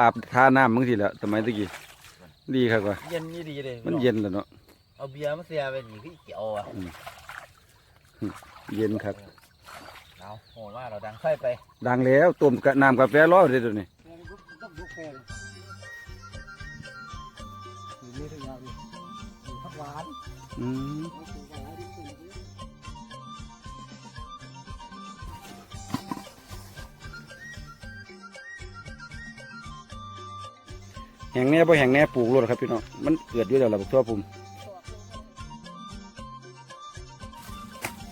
อาบท่าน้ำมึงทีแหล้วสมัยตะกี้ดีครับว่าเย็นนี่ดีเลยมันเย็นแล้วเนาะเอาเบียร์มาเสียไปนี่คือเกี่ยวอะเย็นครับเอาโหมากเราดังไฟไป ดังแล้วต้มกะน้ำกาแฟรอเลยตัวนี้ต้องลุกแฟนนี่ทุกอย่างนี่ผักหวานอืม แห่งแน่บ่แห่งแน่ปลูกรดครับพี่น้องมันเกิดอยู่แล้วละบักทั่วภูมิ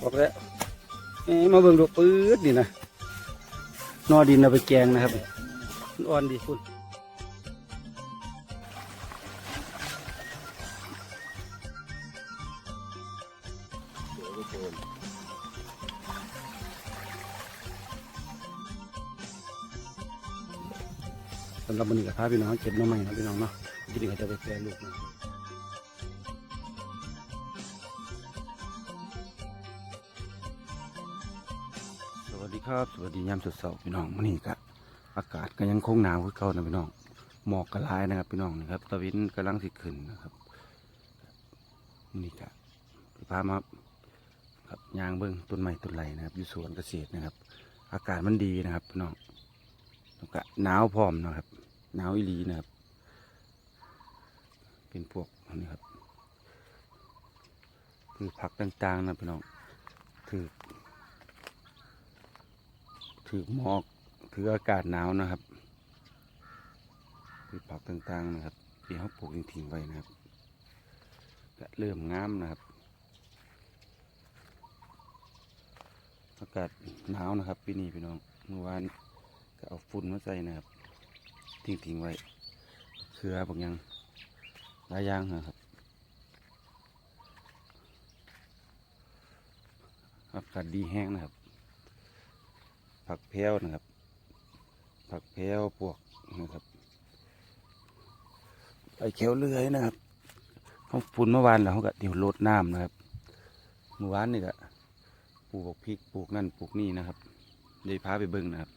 บอกแล้วเอ้มาเบิ่งดูปื๊ดนี่นะนอดินเอาไปแกงนะครับอ่อนดีคุณำหรับวันนี้กับพาพี่น้องเก็บน้ำใหม่นะพี่น้องเนาะทีนี้ก็จะไปแปรลูกนะสวัสดีครับ สวัสดียามสดเสาร์พี่น้องวันนี้ก็อากาศก็ยังคงหนาวคือเก่านะพี่น้องหมอกกระลายนะครับพี่น้องนะครับตะวินกำลังสิขึ้นนะครับนี่ก็ไปพามาครับยางเบิ้งต้นไม้ต้นไรนะครับอยู่สวนเกษตรนะครับ อากาศมันดีนะครับพี่น้องแล้วก็หนาวพร้อมนะครับ หนาวอีหลีนะครับ เป็นพวกอันนี้ครับ คือผักต่างๆนะพี่น้องถือถือหมอกถืออากาศหนาวนะครับคือผักต่างๆนะครับที่เขาปลูกทิ้งไว้นะครับก็เริ่มงามนะครับ อากาศหนาวนะครับปีนี้พี่น้องเมื่อวานก็เอาฝุ่นมาใส่นะครับ ทิ้งๆไว้เครือบางอย่างหลายอย่างนะครับอากาศดีแห้งนะครับ ผักแพรวนะครับ ผักแพรวปวกนะครับไอเขียวเลื่อยนะครับเขาฝุ่นเมื่อวานแล้วเขาก็เดี๋ยวลดน้ำนะครับเมื่อวานนี่ก็ปลูกพริกปลูกนั่นปลูกนี่นะครับได้พาไปเบิ่งนะครับ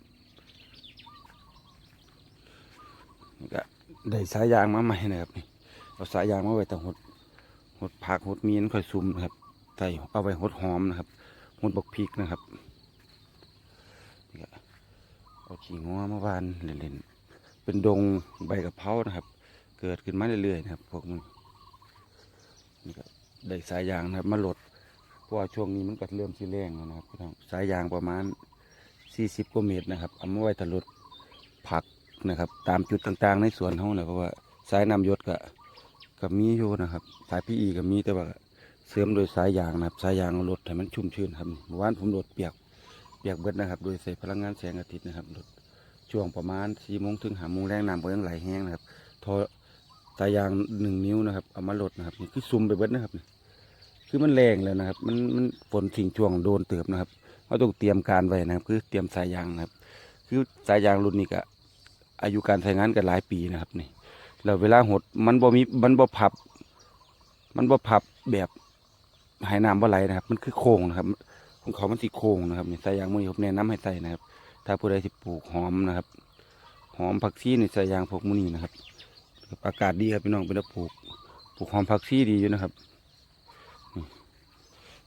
นี่ ก็ได้สายยางมาใหม่นะครับนี่เอาสายยางมาไว้แต่หดหดผักหดมีนค่อยซุ่มนะครับใส่เอาไว้หดหอมนะครับหดบกพริกนะครับเอาขี้งัวมาวานเล่นๆเป็นดงใบกะเพรานะครับ เกิดขึ้นมาเรื่อยๆนะครับพวกมันนี่ก็ได้สายยางนะครับ มาลดเพราะว่าช่วงนี้มันก็เริ่มสีแรงแล้วนะครับพี่น้องสายยางประมาณ40กว่าเมตรนะครับเอามาไว้ตลดผัก นะครับ ตามจุดต่างๆ ในสวนเขาเลยเพราะว่าสายนำยศก็ก็มีอยู่นะครับ สายพี่อีก็มีแต่ว่าเสริมโดยสายยางนะครับ สายยางรถให้มันชุ่มชื้นครับเมื่อวานผมรถเปียกเปียกเบิดนะครับ โดยใส่พลังงานแสงอาทิตย์นะครับรถช่วงประมาณสี่โมงถึงห้าโมงแรงน้ำก็ยังไหลแห้งนะครับทอสายยางหนึ่งนิ้วนะครับเอามาลดนะครับนี่คือซุ่มไปเบิดนะครับคือมันแรงแล้วนะครับ มันมันฝนทิ้งช่วงโดนเติบนะครับเราต้องเตรียมการไว้นะครับ คือเตรียมสายยางนะครับ คือสายยางรุ่นนี้ก็ อายุการใช้งานกันหลายปีนะครับนี่แล้วเวลาหดมันบ่มีมันบ่พับ มันบ่พับแบบหายน้ำบ่ไหลนะครับ มันคือโค้งนะครับ ของเขามันสีโค้งนะครับนี่ใส่ยางมือผมแนะนำให้ใส่นะครับ ถ้าผู้ใดที่ปลูกหอมนะครับ หอมผักชีนี่ใส่ยางพวกมุนีนะครับ อากาศดีครับพี่น้องเป็นปลูกปลูกหอมผักชีดีอยู่นะครับนี่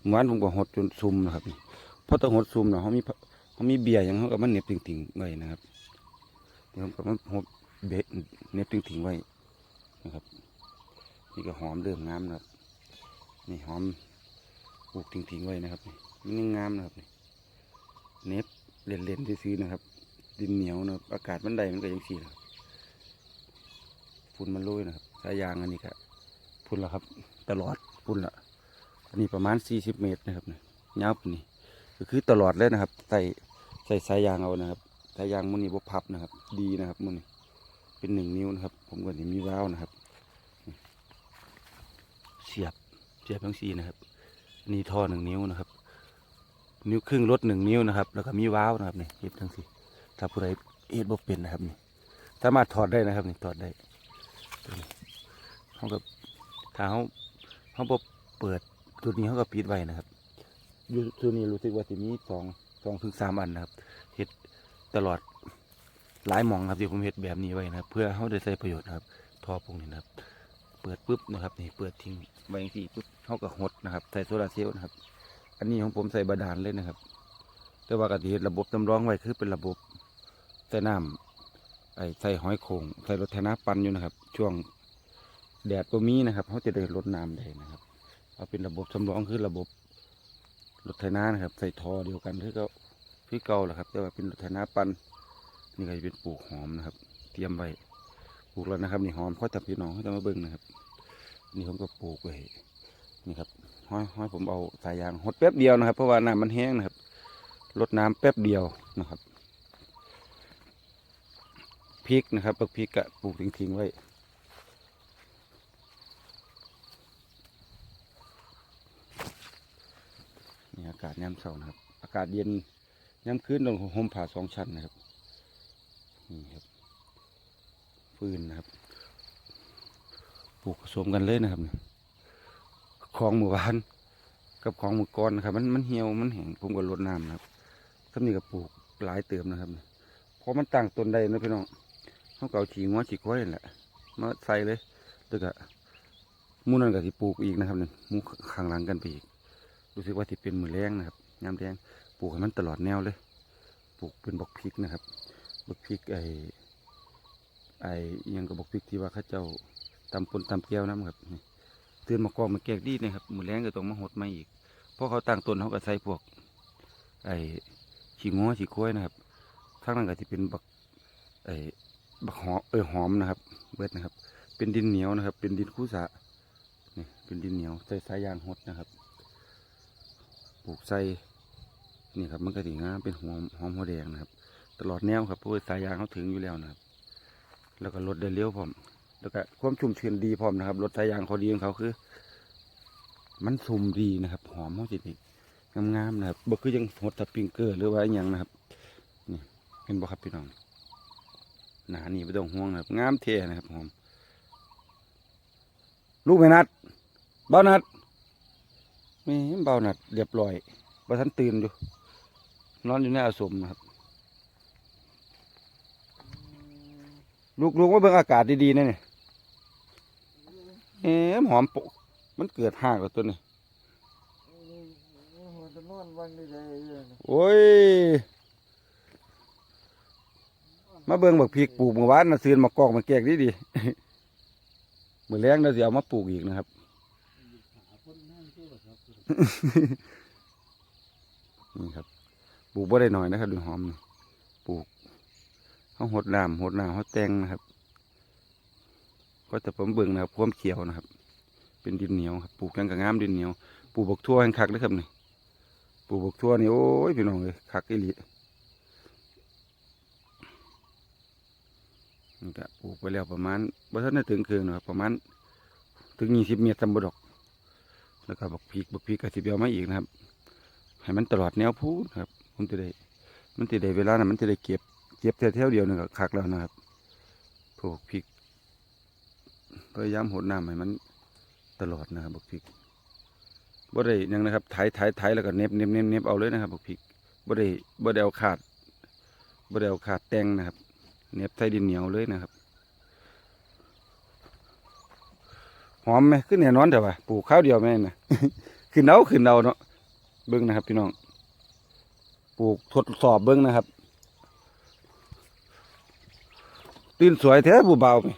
เมื่อวานผมก็หดจนซุ่มนะครับนี่เพราะต้องหดซุ่มเนาะเขามีเขามีเบียร์อย่างเขาก็มันเน็บติ่งๆไว้นะครับ เดี๋ยวผมก็มาหบเบ็ดเน็บทิ้งๆไว้นะครับ นี่ก็หอมเริ่มงามนะครับ นี่หอมปลูกทิ้งๆไว้นะครับนี่มันยังงามนะครับเน็บเล่นๆซื้อๆนะครับ ดินเหนียวนะครับอากาศมันใดมันก็ยังสีนะครับฝุ่นมันโรยนะครับสายยางอันนี้ก็ฝุ่นละครับ ตลอดฝุ่นละอันนี้ประมาณ 40 เมตรนะครับเนี่ยยาวปานนี่ก็คือตลอดเลยนะครับ ใส่ใส่สายยางเอานะครับ สายยางมันนี่บพับนะครับ ดีนะครับมันนี่เป็นหนึ่งนิ้วนะครับ ผมก็เห็นมีว้าวนะครับ เสียบเสียบทั้งสี่นะครับนี่ท่อหนึ่งนิ้วนะครับ นิ้วครึ่งลดหนึ่งนิ้วนะครับ แล้วก็มีว้าวนะครับนี่เห็บทั้งสี่ถ้าผู้ใดเอ็ดบ่เป็นนะครับนี่สามารถถอดได้นะครับนี่ถอดได้เขาก็ถ้าเขาเขาบเปิดตัวนี้เขาก็ปิดไว้นะครับอยู่ตัวนี้รู้สึกว่าจะมีสองสองถึงสามอันนะครับเห็ด ตลอดหลายหมองครับที่ผมเฮ็ดแบบนี้ไว้นะครับ เพื่อเขาได้ใช้ประโยชน์นะครับทอพวกนี้นะครับ เปิดปุ๊บนะครับนี่เปิดทิ้งไว้อย่างที่ปุ๊บเขาก็หดนะครับใส่โซลาร์เซลล์นะครับ อันนี้ของผมใส่บาดาลเลยนะครับ แต่ว่ากติระบบจำลองไว้คือเป็นระบบใส่น้ำไอ้ใส่หอยโขงใส่รถไถนาปั่นอยู่นะครับ ช่วงแดดก็มีนะครับเขาจะได้ลดน้ำได้นะครับเอาเป็นระบบจำลองคือระบบรถไถนานะครับ ใส่ทอเดียวกันคือก็ คือเก่าแหละครับแต่ว่าเป็นรถไถนาปันนี่ก็จะเป็นปลูกหอมนะครับ เตรียมไว้ปลูกแล้วนะครับนี่หอมเขาจับพี่น้องเขาจะมาเบิ่งนะครับ นี่ผมก็ปลูกไว้นี่ครับห้อยห้อยผมเอาสายยางหดแป๊บเดียวนะครับ เพราะว่าน้ำมันแห้งนะครับลดน้ำแป๊บเดียวนะครับพริกนะครับปลูกพริกกะปลูกทิ้งๆไว้นี่อากาศยามเช้านะครับ อากาศเย็น ยามคืนต้องห่มผ้าสองชั้นนะครับนี่ครับฟืนนะครับปลูกผสมกันเลยนะครับนี่ของหมู่บ้านกับของหมู่กอนนะครับ มันมันเหี่ยวมันแห้งผมก็ลดน้ำนะครับถ้ามีก็ปลูกหลายเติมนะครับเพราะมันตั้งต้นได้นะพี่น้องเขาเก็เอาฉีงัวฉีควายแหละมาใส่เลยแล้วก็มูนั้นก็ที่ปลูกอีกนะครับนี่มูข้างหลังกันไปอีกรู้สึกว่าที่เป็นมือแรงนะครับยามแรง ลูกให้มันตลอดแนวเลย ปลูกเป็นบักพริกนะครับบักพริกไอไออิหยังกับบักพริกที่ว่าข้าเจ้าตำปนตำแก้วน้ำครับตื่นมากองมาแกกดีนะครับมือแรงก็ต้องมาหดมาอีกเพราะเขาตั้งต้นเขาก็ใส่พวก ไอ้ขี้งัวขี้ควยนะครับทางนั้นก็จะเป็นบักไอ้บักหอมเออหอมนะครับ เบิดนะครับ เป็นดินเหนียวนะครับ เป็นดินคู่สะนี่เป็นดินเหนียวใส่สายยางหดนะครับ ปลูกใส่ นี่ครับมันก็ถึงงามเป็นหอมหอมหัวแดงนะครับ ตลอดแนวครับเพราะว่าสายยางเขาถึงอยู่แล้วนะครับ แล้วก็รถได้เลี้ยวพร้อม แล้วก็ความชุ่มชื้นดีพร้อมนะครับรสสายยางเขาดีของเขาคือ มันซุ่มดีนะครับหอมเขาจิตงามๆนะครับบ่คือยังหดสปริงเกอร์หรือว่าอย่างนะครับนี่เห็นบ่ครับพี่น้องหนานี่ไม่ต้องห่วงนะครับงามเท่นะครับหอมลูกไม่นัดเบานัดมีเบานัดเรียบร้อยบ่ทันตื่นอยู่ นอนอยู่ในอาสมนะครับ ลูกลูกว่าเบิ่งอากาศดีๆนะเนี่ยเอ๊ะหอมปกมันเกิดห่างกับตัวนี้จะนอนวันนี้เลยโอ้ย มาเบิ่งบักพริกปลูกเมื่อวานนะซื้อมากอกมาแกกดีดีๆมื้อแรงเราสิเอามาปลูกอีกนะครับนี่ครับ ปลูกบ่ได้หน่อยนะครับดูหอมปลูกเขาหดน้ำหดน้ำเขาแตงนะครับ ก็จะผมเบิ่งนะครับควมเขียวนะครับ เป็นดินเหนียวครับปลูกกันกับงามดินเหนียวปลูกบกทั่วแห่งคักเลยครับนี่ปลูกบกทั่วนี่โอ้ยพี่น้องเลยคักอีหลีนี่ก็ปลูกไปแล้วประมาณบ่ทันได้ถึงคืนนะครับประมาณถึงยี่สิบเมตรจำบดอก แล้วก็บักพริกบักพริกก็สิบเดียวมาอีกนะครับ ให้มันตลอดแนวพูนครับ มันจะได้ มันจะได้เวลานะมันจะได้เก็บ เก็บแค่เท่าเดียวนึงก็คักแล้วนะครับพวกพริกพยายามหดน้ำให้มันตลอดนะครับบักพริกบ่ได้ยังนะครับไถไถไถแล้วก็เน็บเน็บเน็บเน็บเอาเลยนะครับบักพริกบ่ได้บ่ได้เอาขาดบ่ได้เอาขาดแตงนะครับ เน็บใส่ดินเหนียวเลยนะครับ หอมไหมขึ้นแน่นอนแต่ว่าปลูกข้าวเดียวแม่นนะขึ้นเอาขึ้นเอาเนาะเบิ้งนะครับพี่น้อง ปลูกทดสอบเบิ้งนะครับตื่นสวยแท้ผู้เบาไหม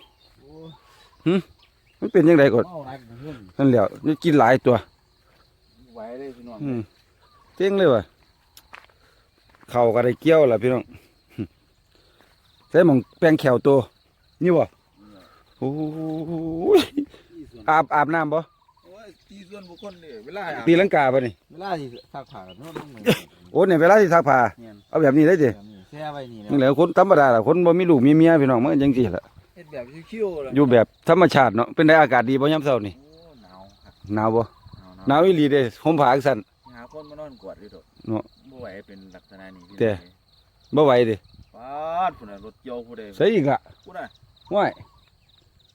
มันเป็นยังไงก่อนเมาหนักเพื่อนนั่นแหละนี่กินหลายตัว ไหวเลยพี่น้องอืมเจ๊งเลยว่ะเข่าก็ได้เกี่ยวล่ะพี่น้อง ใส่หมองแป้งแขวตัวนี่วะโอ้ยอาบอาบน้ำบ่โอ้ยตีส่วนบุคคลเลยเวลาตีลังกาป่ะนี่เวลาที่ซักผ้ากันโน่นต้องเหมือน โอ้เนี่ยเวลาที่ซักผ้าเนี่ยเอาแบบนี้เลยสิแบบนี้แช่ไว้นี่นี่แหแล้วละคนธรรมดาล่ะคนบ่มีลูกมีเมียพี่น้องมันก็จังซี่แหละเฮ็ดแบบคิ้วๆเลยอยู่แบบธรรมชาติเนาะเป็นได้อากาศดีบ่ยามเช้านี่โอ้หนาวครับหนาวบ่หนาวหนาวอีหลีเด้ห่มผ้าจังซั่นหาคนมานอนกวาดด้วยเถอะเนาะบ่ไหวเป็นลักษณะนี้พี่แต่ บ่ไหวเด้ปาดพุ่นน่ะรถเกี่ยวผู้ใดใส่อีกอะพุ่นน่ะห้วย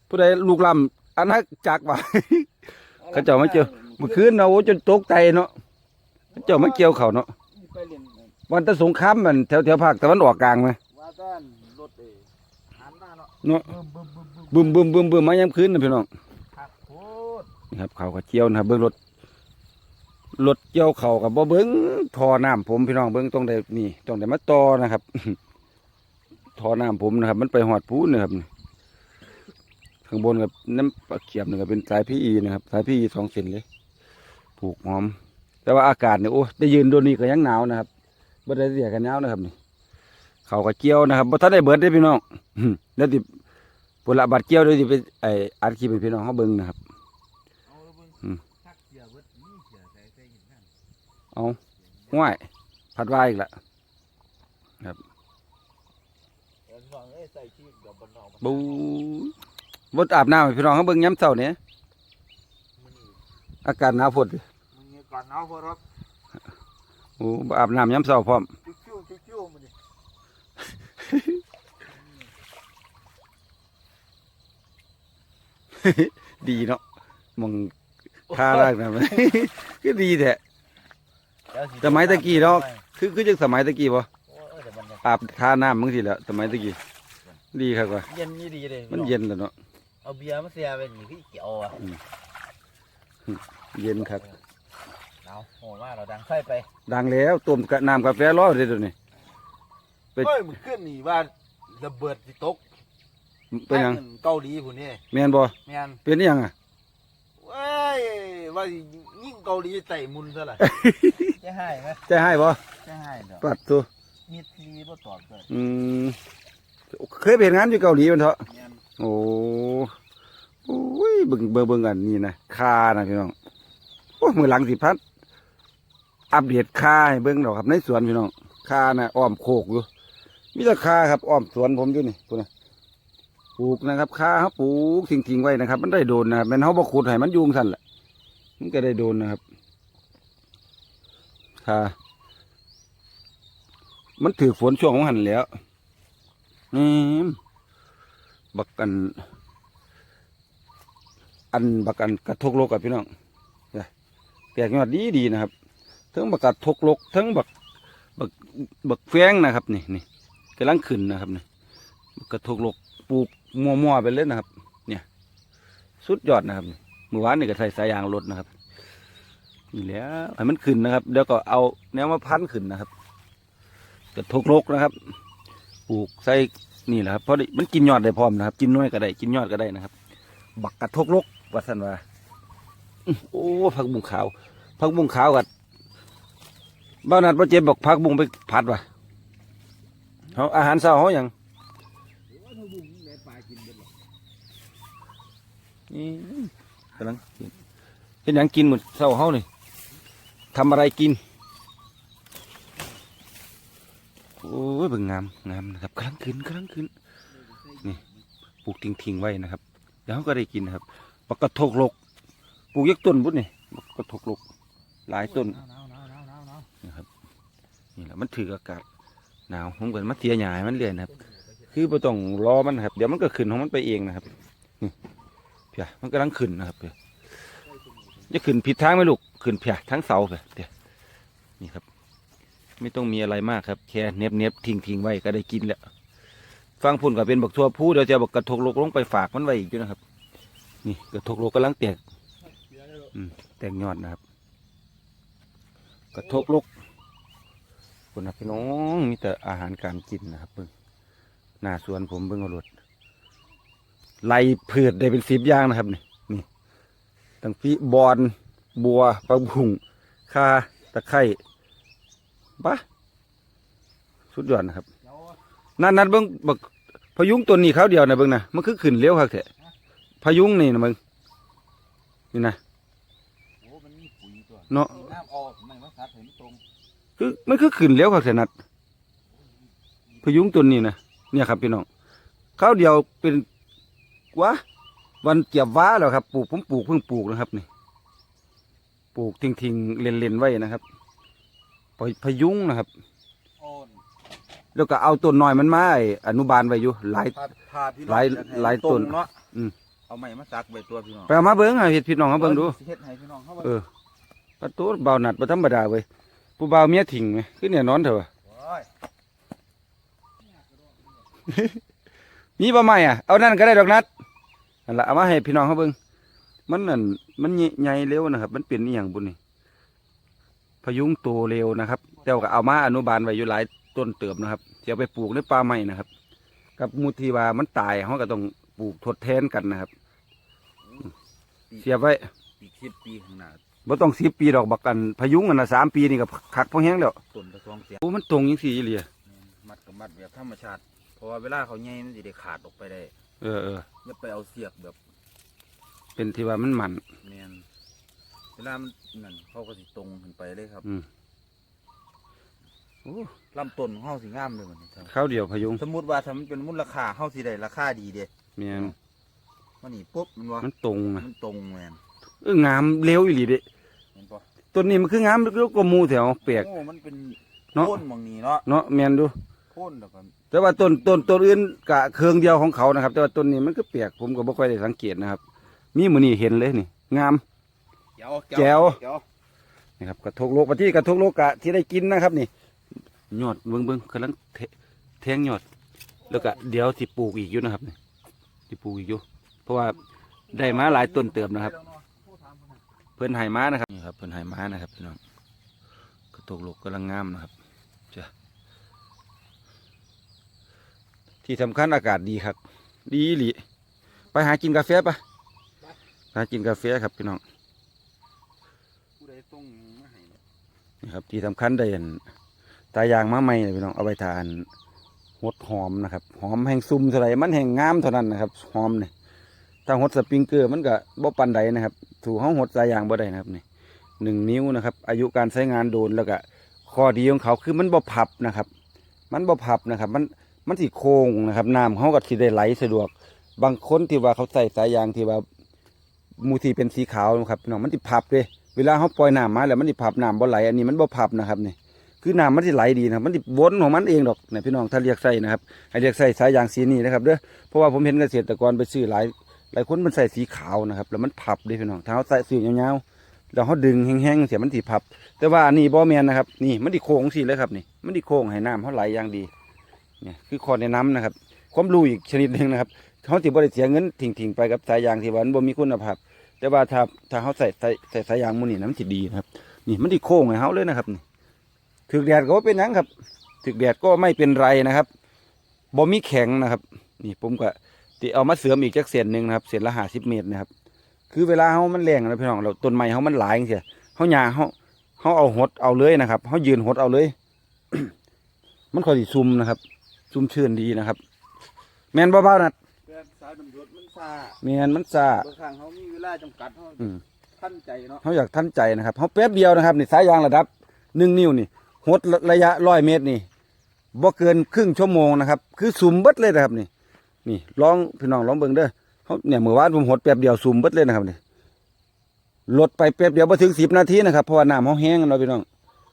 ผู้ใดลูกลำอันนักจักว่า เขาเจ้ามาเจอ เมื่อคืนเนาะโอ้จนตกใจเนาะเขาเจ้ามาเกี่ยวเขาเนาะไปเรียน วันตะสงครามมันแถวแถวภาคตะวันออกกลางไหมว่าต้านรถเอเนาะบึ้มบึ้มบึ้มบึ้มบึมบึมบึมบึมมายามคืนนะพี่น้องคักโคตรนี่ครับเขาก็เจียวนะครับเบิ้งรถรถเจียวเขากับบ่เบิ้งท่อน้ำผมพี่น้องเบิ้งต้องได้นี่ต้องได้มาต่อนะครับท่อน้ำผมนะครับ มันไปหอดพูนนะครับนี่ข้างบนกับน้ำปลาเขียบนี่ก็เป็นสายพีอีนะครับ สายพีอีสองเส้นเลย ผูกหอม แต่ว่าอากาศเนี่ยโอ้ได้ยืนโดนนี่ก็ยังหนาวนะครับ บ่ได้เสียกันหนาวนะครับนี่เขาก็เจียวนะครับบ่ทันได้เบิดได้พี่น้องแล้วติผลละบาดเจียวเดี๋ยวสิไปไออัดคลิปให้พี่น้องเขาเบิ่งนะครับเอาห้วยผัดว่าอีกละเดี๋ยวน้องเอ้ยใส่ชีกเดี๋ยวบบูบดอาบน้ำให้พี่น้องเขาเบิ่งย้ำเช้าเนี่ยอากาศหนาวฝนมึงเนี่ยก่อนเอาพอรับ โอ้บ่อาบน้ำย้ำเช้าพร้อมจุ๊จิ้วจุ๊จิ้วมันนี่ดีเนาะมองค่าแรกนะก็ดีแท้เดี๋วสมัยตะกี้เนาะคือคือจังสมัยตะกี้บ่โอ้ยแต่มันเนี่ยอาบท่าน้ำมึงสิแหล้วสมัยตะกี้ดีครับว่าเย็นนี่ดีเลยมันเย็นแล้วเนาะเอาเบียร์มาเสียเป็นอย่างที่เกี่ยวอะเย็นครับ เอาโหดมากเราดังไฟไปดังแล้วต้มกะน้ำกาแฟรอเลยเดี๋ยวนี้ ไป เฮ้ยมันขึ้นนี่ว่าระเบิดสิตกเป็นหยังทาเกาหลีผู้นี่แม่นบ่แม่นเป็นอิหยังอะ เว้ยว่าสิยิ่งเกาหลีใส่มุนซะล่ะ จะให้ไหมจะให้บ่จะให้เดี๋ยวปัดตัวมีทีบ่ตอบเลยอืมเคยไปเห็นงานอยู่เกาหลีมันเถอะ แม่นโอ้โอ้ยเบิ่งเบิ่งเบิ่งกันนี่นะคานะพี่น้องโอ้มือหลังสิพัด อัปเดตค่าให้เบิ่งดอกครับในสวนพี่น้องค่านะอ้อมโคกอยู่มีแต่คาครับอ้อมสวนผมอยู่นี่พุ่นนะปลูกนะครับค่าเขาปลูกทิ้งๆไว้นะครับ มันได้โดนนะครับแมันเขาบ่ขุดให้มันยุงสั่นแหละมันก็ได้โดนนะครับค่ามันถือฝนช่วงของหันแล้วนี่บักกัน อันบักกันกระทกโลกกับพี่น้องเนี่ยแตกยอดดีดีนะครับ ทั้งบักกระทกโลกทั้งบักบักบักแฟงนะครับนี่นี่กำลังขึ้นนะครับนี่บักกระทกโลกปลูกมั่วๆไปเลยนะครับ เนี่ยสุดยอดนะครับเมื่อวานนี่ก็ใส่สายยางรถนะครับนี่แล้วให้มันขึ้นนะครับเดี๋ยวก็เอาแนวมาพันขึ้นนะครับกระทกโลกนะครับปลูกใส่นี่แหละครับเพราะมันกินยอดได้พร้อมนะครับ กินน้อยก็ได้กินยอดก็ได้นะครับ บักกระทกลกวัสันว่าโอ้ผักบุ้งขาวผักบุ้งขาวกัด บ้านนัดบ่เจ็บบอกผักบุ้งไปผัดว่ะเขาอาหารเช้าเขาอย่างนี่กำลังกินเป็นอย่างกินหมดเช้าเขานี่ทำอะไรกิน โอ้ยเบิ่งงามงามนะครับกำลังขึ้นกำลังขึ้นนี่ปลูกทิ้งๆไว้นะครับเดี๋ยวเขาก็ได้กินนะครับปักกระทกลกปลูกยักต้นบุญนี่ปักกระทกลกหลายต้นหนาวหนาวหนาวหนาวหนาว นะครับ นี่แหละมันถืออากาศหนาวผมเกิดมาเทียหยายมันเรียนนะครับ คือไ่ต้องรอมันครับ เดี๋ยวมันก็ขึ้นของมันไปเองนะครับนี่เพียมันกำลังขึ้นนะครับเพียจะขึ้นผิดทางไหมลูกขึ้นเพียทั้งเสาเพียเดี๋ยวนี่ครับ ไม่ต้องมีอะไรมากครับ แค่เน็บเน็บทิ้งทิ้งไว้ก็ได้กินแล้วฟังพุ่นก็เป็นบักทั่วผู้เดี๋ยวจะบักกระทกลกลงไปฝากมันไว้อีกอยู่นะครับ นี่กระทกลกกำลังแตกอืมแตกยอดนะครับ กระทกลก คนนะพี่น้องมีแต่อาหารการกินนะครับเบิ่งหน้าสวนผมเบิ่งเอารถไล่พืชได้เป็นสิบอย่างนะครับนี่นี่ตั้งปีบอนบัวปลาบุงข่าตะไคร้ปะสุดยอดนะครับเดี๋ยวนั่นนั่นเบิ่งบักพยุงตัวนี้เขาเดียวนะเบิ่งนะมันคือขึ้นเร็วครับแท้พยุงนี่นะเบิ่งนี่นะโอ้มันมีปุ๋ยตัวเนาะ คือมันคือขึ้นเร็วครับแท้นัดพยุงตัวนี้นะเนี่ยครับพี่น้องเขาเดียวเป็นวะวันเกียบว้าแล้วครับ ปลูกผมปลูกเพิ่งปลูกนะครับนี่ปลูกทิ้งๆเล่นๆไว้นะครับพพยุงนะครับโอนแล้วก็เอาต้นน้อยมันมาไอ้อนุบาลไว้อยู่หลายพาพาพี่น้องหลายจะให้หลายต้นรงเนาะอืมเอาไม้มาซักใบตัวพี่น้องไปเอามาเบิ้งอะเห็ดพี่น้องเอาเบิ้งดูเฮ็ดให้พี่น้องเข้าไปเออประตูเบาหนัดประธรรมดาเว้ย ผู้เบาวเมียถิ่งไหมคือเนี่ยนอนเถอะวะโอ้ยมีบ่ไหมอะเอานั่นก็ได้ดอกนัดนั่นละเอามาให้พี่น้องเขาเบิ่งมันนั่นมันใหญ่เร็วนะครับ มันเป็นอีหยังบุญนี่พยุงโตเร็วนะครับแต่ว่าก็เอามาอนุบาลไว้อยู่หลายต้นเติบนะครับเสียไปปลูกในป่าไม้นะครับ กับมูทีว่ามันตายเขาก็ต้องปลูกทดแทนกันนะครับ เสียบไว้อีกสิบปีข้างหน้า บ่ต้องสิบปีดอกบักกันพยุงกันนะสามปีนี่ก็คักพอแห้งแล้วต้นกระซองเสียโอ้มันตรงยังสี่เหลียมัดกับมัดแบบธรรมชาติเพราะว่าเวลาเขาใหญ่มันจะได้ขาดออกไปได้ เออเอออย่าไปเอาเสียบแบบ เป็นที่ว่ามันมันแมนเวลามันนั่นเขาก็สิตรงขึ้นไปเลยครับ อืมโอ้ลำต้นของเขาสิงามเลยมันครับข้าวเดียวพยุง สมมติว่าถ้ามันเป็นมูลค่าเขาสิได้ราคาดีเด้เมียนมันนี่ปุ๊บมันว่ามันตรงนะมันตรงแมนเอองามเร็วอีหลีเด้เห็นปะต้นนี้มันคืองามเร็วกว่าหมูแถวเปียก โอ้มันเป็นเนาะโพ่นบางนี้เนาะเนาะแมนดูโพ่นแล้วก็แต่ว่าต้นต้นต้นอื่นกะเครื่องเดียวของเขานะครับ แต่ว่าต้นนี้มันก็เปียกผมก็บ่ค่อยได้สังเกตนะครับ มีมือนี่เห็นเลยนี่ งามแก้วแจ๋วแก้วนะครับกระทกโลกปฏิกระทกโลกกะที่ได้กินนะครับ นี่ยอดเบิ้งเบิ้งกำลังเทแทงยอด แล้วก็เดี๋ยวที่ปลูกอีกอยู่นะครับนี่ที่ปลูกอีกอยู่ เพราะว่าได้มาหลายต้นเติมนะครับเพื่อนไห่ม้านะครับนี่ครับเพื่อนไห่ม้านะครับพี่น้องกระทกโลกกำลังงามนะครับจ้ะที่สำคัญอากาศดีครับ ดีอีหลีไปหากินกาแฟปะไปหากินกาแฟครับพี่น้องผู้ใดส่งมาให้นี่ครับที่สำคัญได้อันตายางมาใหม่เลยพี่น้องเอาไปทานหดหอมนะครับ หอมแห่งซุ่มเท่าไหรมันแห่งงามเท่านั้นนะครับ หอมเนี่ยถ้าหดสปริงเกอร์มันก็บ่ปันใดนะครับ ถูกห้องหดสายยางบ่ได้นะครับนี่หนึ่งนิ้วนะครับ อายุการใช้งานโดนแล้วก็ข้อดีของเขาคือมันบ่พับนะครับ มันบ่พับนะครับ มันมันสิโค้งนะครับน้ำเขาก็สิได้ไหลสะดวก บางคนที่ว่าเขาใส่สายยางที่ว่ามูทีเป็นสีขาวนะครับพี่น้องมันสิพับเลยเวลาเขาปล่อยน้ำมาแล้วมันสิพับน้ำบ่ไหลอันนี้มันบ่พับนะครับนี่คือน้ำมันสิไหลดีนะมันสิวนของมันเองดอกเนี่ยพี่น้องถ้าเรียกใส่นะครับให้เรียกใส่สายยางสีนี้นะครับเด้อเพราะว่าผมเห็นเกษตรกรไปซื้อหลาย หลายคนมันใส่สีขาวนะครับ แล้วมันพับเลยพี่น้องถ้าใส่สียาวๆแล้วเขาดึงแห้งๆเสียมันสิพับ แต่ว่าอันนี้บ่แมนนะครับ นี่มันดิโค้งสิเลยครับนี่ มันดิโค้งให้น้ำเขาไหลอย่างดีเนี่ยคือข้อแนะนำนะครับ ความรู้อีกชนิดหนึ่งนะครับเขาสิบ่ได้เสียเงินทิ้งๆไปกับสายยางที่วันบ่มีคุณภาพแต่ว่าถ้าถ้าเขาใส่ใส่ใส่สายยางมูนี่นะมันสิดีนะครับ นี่มันดีโค้งให้เขาเลยนะครับนี่ถึกแดดก็เป็นยังครับ ถึกแดดก็ไม่เป็นไรนะครับบ่มีแข็งนะครับ นี่ผมก็ ติเอามาเสริมอีกจักเศษหนึ่งนะครับเศษละห้าสิบเมตรนะครับ คือเวลาเขามันแรงนะพี่น้องเราต้นไม้เขามันหลายเสียเขาหยาเขาเขาเอาหดเอาเลยนะครับเขายืนหดเอาเลย มันคอยสิซุ่มนะครับซุ่มชื่นดีนะครับ แมนเบาๆนะเพื่อนสายตำรวจมันซาแมนมันซาบางครั้งเขามีเวลาจำกัดเขาอืม ท่านใจเนาะเขาอยากทันใจนะครับเขาแป๊บเดียวนะครับนี่สายยางระดับหนึ่งนิ้วนี่หดระยะร้อยเมตรนี่บ่เกินครึ่งชั่วโมงนะครับ คือซุ่มเบิดเลยนะครับนี่ นี่ลองพี่น้องลองเบิ่งเด้อเขาเนี่ยเมื่อวานผมหดแป๊บเดียวซุ่มเบิดเลยนะครับนี่ลดไปแป๊บเดียวบ่ถึงสิบนาทีนะครับเพราะว่าน้ำเขาแห้งเนาะพี่น้อง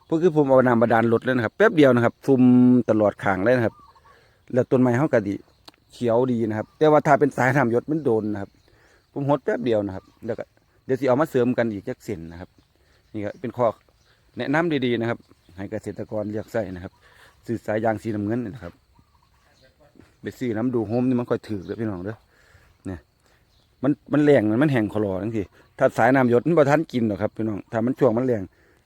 เพราะคือผมเอาน้ำบาดาลลดเลยนะครับแป๊บเดียวนะครับซุมตลอดขางเลยนะครับ แล้วต้นไม้เขาก็ดีเขียวดีนะครับ แต่ว่าถ้าเป็นสายน้ำหยศมันโดนนะครับ ผมหดแป๊บเดียวนะครับ แล้วก็เดี๋ยวสิเอามาเสริมกันอีกจักเส้นนะครับ นี่ก็เป็นข้อแนะนำดีๆนะครับ ให้เกษตรกรเลือกใส่นะครับซื้อสายยางสีน้ำเงินนะครับ ไปซื้อน้ำดูโฮมนี่มันค่อยถือเลยพี่น้องเด้อเนี่ยมันมันแรงมันมันแห้งคลอทั้งทีถ้าสายน้ำหยดมันบ่ทันกินหรอกครับพี่น้องถ้ามันช่วงมันแรง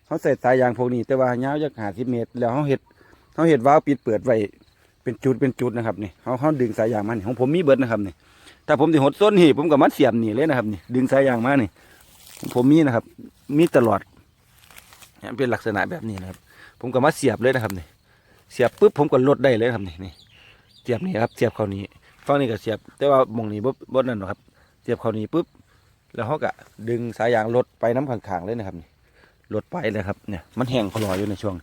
เขาใส่สายยางพวกนี้แต่ว่ายาวจักหาสิเมตร แล้วเขาเห็ดเขาเห็ดวาล์วปิดเปิดไว้เป็นจุดเป็นจุดนะครับนี่เขาเขาดึงสายยางมานี่ของผมมีเบิดนะครับนี่ถ้าผมสิหดส้นนี่ผมก็มัดเสียบนี่เลยนะครับนี่ดึงสายยางมานี่ผมมีนะครับ มีตลอดเป็นลักษณะแบบนี้นะครับ ผมก็มาเสียบเลยนะครับนี่เสียบปุ๊บผมก็ลดได้เลยครับนี่นี่ สียบนี่ครับเสียบเข้านี้ฝั่งนี้ก็เสียบ แต่ว่าหมองนี้บ่บ่นั่นหรอกครับ เสียบเข้านี้ปุ๊บแล้วเขาก็ดึงสายยางลดไปน้ำข้างๆเลยนะครับนี่ลดไปเลยครับเนี่ยมันแห้งคลอยอยู่ในช่วง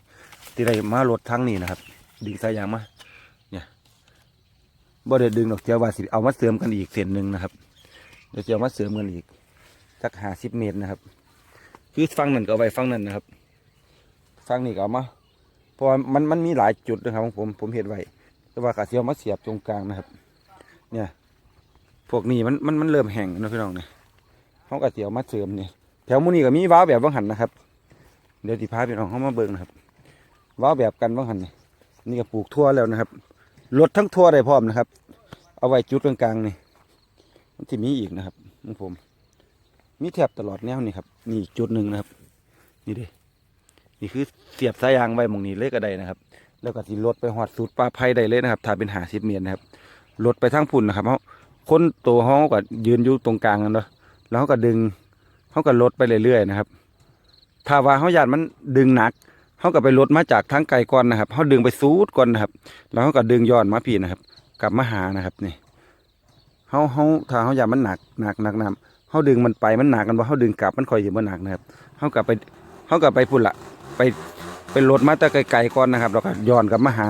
ที่ได้มาลดทั้งนี้นะครับ ดึงสายยางมาเนี่ยบ่ได้ดึงดอกเจียวว่าสิเอามาเสริมกันอีกเส้นหนึ่งนะครับเดี๋ยวจะเอามาเสริมกันอีกสักหาสิบเมตรนะครับ คือฟังนั่นก็เอาไว้ฟังนั่นนะครับฟังนี่ก็เอามาเพราะมันมันมีหลายจุดนะครับของผมผมเห็นไว้ แต่ว่ากะเสียวมาเสียบตรงกลางนะครับ เนี่ย พวกนี้มันมันมันเริ่มแห้งนะพี่น้องเนี่ยเขากะเสียวมาเสริมเนี่ยแถวมูนี่ก็มีว้าวแบบว่างหันนะครับ เดี๋ยวที่พาพี่น้องเขามาเบิ่งนะครับว้าวแบบกันว่างหันนี่นี่ก็ปลูกทั่วแล้วนะครับลดทั้งทั่วได้พร้อมนะครับ เอาไว้จุดกลางๆนี่มันจะมีอีกนะครับของผม มีแทบตลอดแนวนี่ครับนี่จุดหนึ่งนะครับ นี่เด้นี่คือเสียบสายยางไว้มองนี้เลยก็ได้นะครับ แล้วก็สิลดไปหอดสูตรปลาไผ่ได้เลยนะครับถ้าเป็นหาสิบเมตรนะครับลดไปทั้งพุ่นนะครับเขาคนตัวเขาก็ยืนอยู่ตรงกลางกันเนาะแล้วเขาก็ดึงเขาก็ลดไปเรื่อยๆนะครับ ถ้าว่าเขาอยากมันดึงหนักเขาก็ไปลดมาจากทั้งไกลก่อนนะครับเขาดึงไปซูดก่อนนะครับ แล้วเขาก็ดึงย้อนมาพี่นะครับ กลับมาหานะครับนี่เขาเขาถ้าเขาอยากมันหนักหนักหนักน้ำเขาดึงมันไปมันหนักกันว่าเขาดึงกลับมันคอยอยู่มันหนักนะครับเขากลับไปเขากลับไปพุ่นละไป ไปลดมาแต่ไกลๆก่อนนะครับแล้วก็ย้อนกลับมาหา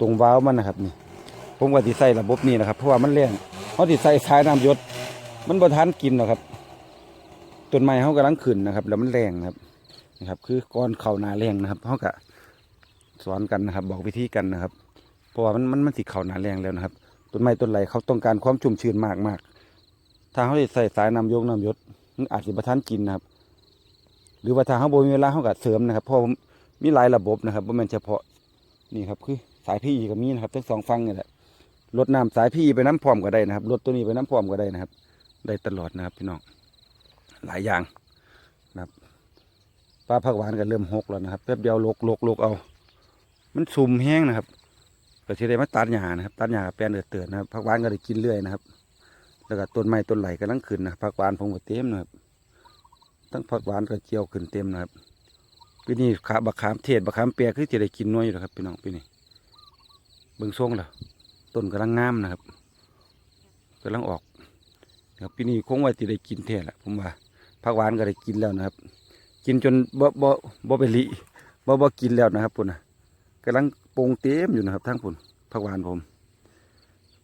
ตรงว้าวมันนะครับนี่ผมก็ติใส่ระบบนี้นะครับ เพราะว่ามันแรงเขาติใส่สายน้ำยศมันบ่ทันกินหรอกครับต้นไม้เขากำลังขึ้นนะครับ แล้วมันแรงนะครับนะครับ คือก้อนเข่านาแรงนะครับเขาก็สอนกันนะครับ บอกวิธีกันนะครับ เพราะว่ามันมันมันสิเข่านาแรงแล้วนะครับต้นไม้ต้นไหลเขาต้องการความชุ่มชื้นมากมากถ้าเขาได้ใส่สายน้ำยงน้ำยศอาจจะประทานกินนะครับ หรือว่าถ้าเขาบมีเวลาเขาก็เสริมนะครับเพราะ มีหลายระบบนะครับบ่แม่นเฉพาะนี่ครับคือสายพี่ก็มีนะครับ ทั้งสองฝั่งนี่แหละลดน้ำสายพี่ไปน้ำพร้อมก็ได้นะครับลดตัวนี้ไปน้ำพร้อมก็ได้นะครับ ได้ตลอดนะครับพี่น้องหลายอย่างนะครับปลาผักหวานก็เริ่มหกแล้วนะครับแป๊บเดียวลกลกลกเอา มันซุ่มแห้งนะครับก็จะได้มาตัดหญ้านะครับตัดหญ้าแปลนเดือดเตือนนะครับผักหวานก็ได้กินเรื่อยนะครับ แล้วก็ต้นไม้ต้นไหลกำลังขึ้นนะครับผักหวานผมก็เต็มนะครับทั้งผักหวานก็เจียวขึ้นเต็มนะครับ ปีนี้ขาบักขามเทศบักขามเปียกคือจะได้กินน้อยอยู่แล้วครับพี่น้องปีนี้เบิ่งทรงแล้วต้นกำลังงามนะครับกำลังออกนะครับปีนี้คงว่าจะได้กินแท้แหละผมว่าผักหวานก็ได้กินแล้วนะครับ กินจนบ่บ่บ่ไปลิบ่บ่กินแล้วนะครับปุ่นนะกำลังโป่งเต็มอยู่นะครับทั้งปุ่นผักหวานผม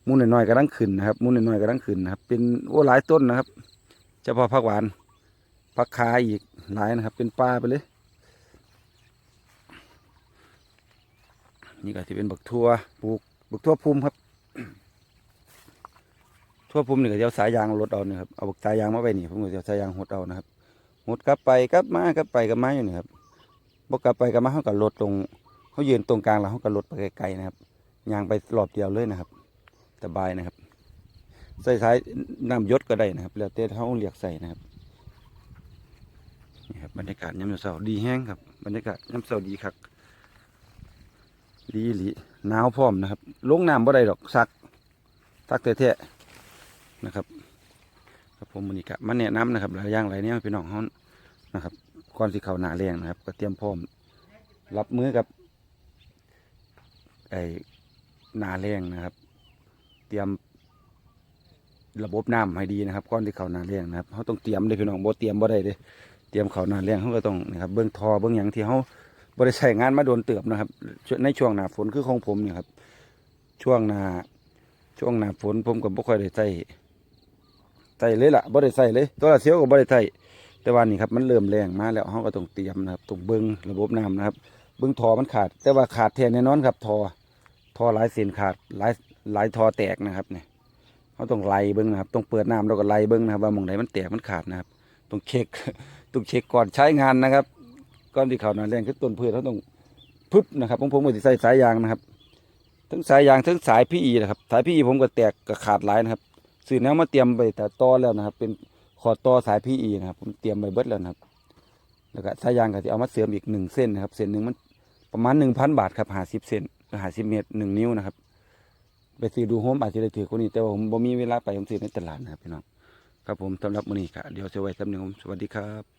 มูนน้อยๆกำลังขึ้นนะครับมูนน้อยๆกำลังขึ้นนะครับ เป็นโอ้หลายต้นนะครับเฉพาะผักหวานผักคาอีกหลายนะครับ เป็นป่าไปเลย นี่ก็ที่เป็นบักทั่วปลูกบักทั่วภูมิครับ ทั่วภูมินี่ก็จะเอาสายยางรถเอาเนี่ยครับเอาบักสายยางมาไว้นี่ผมก็จะเอาสายยางหดเอานะครับหดกลับไปกลับมากลับไปกลับมาอยู่นี่ครับบกกลับไปกลับมาเขาก็ลดตรงเขายืนตรงกลางแล้วเขาก็ลดไปไกลๆนะครับยางไปรอบเดียวเลยนะครับสบายนะครับ ใส่สายน้ำยศก็ได้นะครับแล้วแต่เขาเรียกใส่นะครับนี่ครับบรรยากาศยามเช้าดีแห้งครับบรรยากาศยามเช้าดีครับ ดีหลีหนาวพร้อมนะครับ ลงน้ำบ่ได้ดอกซักซักแท้ๆนะครับ ครับผมมันนี่กะมาแนะนำนะครับหลายอย่างหลายแนวพี่น้องเขานะครับก่อนที่เขาหนาแรงนะครับ ก็เตรียมพร้อม รับมือกับไอ้หนาแรงนะครับ เตรียมระบบน้ำให้ดีนะครับก่อนที่เขาหนาแรงนะครับเขาต้องเตรียมเลยพี่น้องบ่เตรียมบ่ได้เลยเตรียมเขาหนาแรงเขาก็ต้องนะครับเบื้องทอเบื้องหยังที่เขา บริใช้งานมาโดนเติบนะครับ ในช่วงหนาฝนคือของผมเนี่ยครับ ช่วงหนาช่วงหนาฝนผมก็บ่ค่อยได้ใส่ใส่เลยล่ะบ่ได้ใส่เลยตัวละเสียวก็บ่ได้ใส่แต่ว่านี่ครับมันเริ่มแรงมาแล้วเขาก็ต้องเตรียมนะครับต้องเบิ้งระบบน้ำนะครับ เบื้งทอมันขาด แต่ว่าขาดแทนแน่นอนครับทอทอหลายเส้นขาดหลายหลายทอแตกนะครับเนี่ยเขาต้องไล่เบิ้งนะครับต้องเปิดน้ำแล้วก็ไล่เบิ้งนะครับว่ามองไหนมันแตกมันขาดนะครับต้องเช็คต้องเช็คก่อนใช้งานนะครับ ก่อนที่เขานาแรงคือต้นพืชเขาต้องพึบนะครับผมผมก็จะใส่สายยางนะครับทั้งสายยางทั้งสายพีอีนะครับสายพีอีผมก็แตกก็ขาดหลายนะครับสื่อแนวมาเตรียมไปแต่ตอแล้วนะครับ เป็นขอตอสายพีอีนะครับ ผมเตรียมไปเบิดแล้วนะครับ แล้วก็สายยางก็จะเอามาเสริมอีกหนึ่งเส้นนะครับ เส้นหนึ่งมันประมาณหนึ่งพันบาทครับหาสิบเซนหาสิบเมตรหนึ่งนิ้วนะครับไปซื้อดูโฮมอาจจะได้ถือคนนี้แต่ว่าผมบ่มีเวลาไปผมซื้อในตลาดนะครับพี่น้องครับผมสำหรับมื้อนี้ครับเดี๋ยวจะไว้สำหรับผมสวัสดีครับ